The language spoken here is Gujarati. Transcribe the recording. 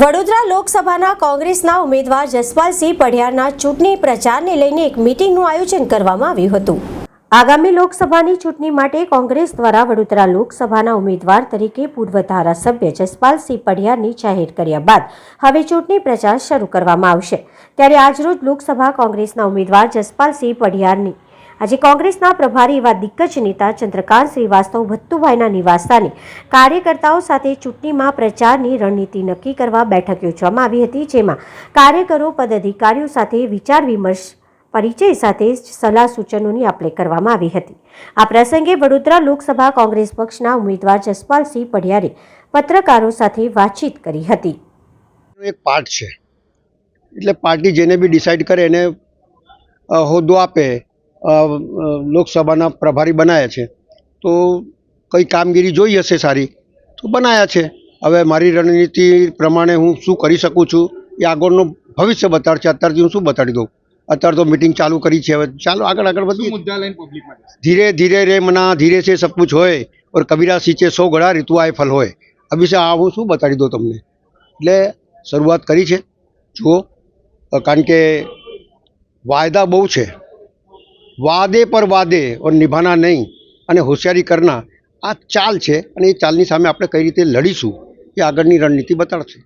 વડોદરા લોકસભાના કોંગ્રેસના ઉમેદવાર જસપાલસિંહ પઢિયારના ચૂંટણી પ્રચારને લઈને એક મીટિંગનું આયોજન કરવામાં આવ્યું હતું. આગામી લોકસભાની ચૂંટણી માટે કોંગ્રેસ દ્વારા વડોદરા લોકસભાના ઉમેદવાર તરીકે પૂર્વ ધારાસભ્ય જસપાલસિંહ પઢિયારની જાહેર કર્યા બાદ હવે ચૂંટણી પ્રચાર શરૂ કરવામાં આવશે. ત્યારે આજરોજ લોકસભા કોંગ્રેસના ઉમેદવાર જસપાલસિંહ પઢિયારની આજે કોંગ્રેસના પ્રભારી એવા દિગ્ગજ નેતા ચંદ્રકાંત શ્રીવાસ્તવ ભત્તુભાઈના નિવાસસ્થાને કાર્યકર્તાઓ સાથે ચૂંટણીમાં પ્રચારની રણનીતિ નક્કી કરવા બેઠક યોજવામાં આવી હતી, જેમાં કાર્યકરો, પદાધિકારીઓ સાથે વિચાર વિમર્શ, પરિચય સાથે સલાહ સૂચનોની આપલે કરવામાં આવી હતી. આ પ્રસંગે વડોદરા લોકસભા કોંગ્રેસ પક્ષના ઉમેદવાર જસપાલસિંહ પઢિયારે પત્રકારો સાથે વાતચીત કરી હતી. એક પાર્ટ છે. એટલે પાર્ટી જેને બી ડિસાઇડ કરે એને હોદ્દો આપે લોકસભાના પ્રભારી બનાવ્યા છે. તો કઈ કામગીરી જોઈ હશે સારી? તો બનાવ્યા છે. હવે મારી રણનીતિ પ્રમાણે હું શું કરી શકું છું? એ આગળનું ભવિષ્ય બતાડશે. અત્યારથી હું શું બતાડી દઉં? અત્યારે તો મિટિંગ ચાલુ કરી છે. હવે ચાલો આગળ આગળ વધુ. મુદ્દા લઈને પબ્લિકમાં ધીરે ધીરે રે મના ધીરે છે સબ કુછ હોય ઓર કબીરા સિંચે સો ઘણા ઋતુ આય ફલ હોય. અભિષેક આ હું શું બતાડી દઉં તમને? એટલે શરૂઆત કરી છે. જુઓ કારણ કે વાયદા બહુ છે. વાદે પર વાદે નિભાના નહીં અને હોશિયારી કરના આ ચાલ છે અને એ ચાલની સામે આપણે કઈ રીતે લડીશું એ આગળની રણનીતિ બતાડશે.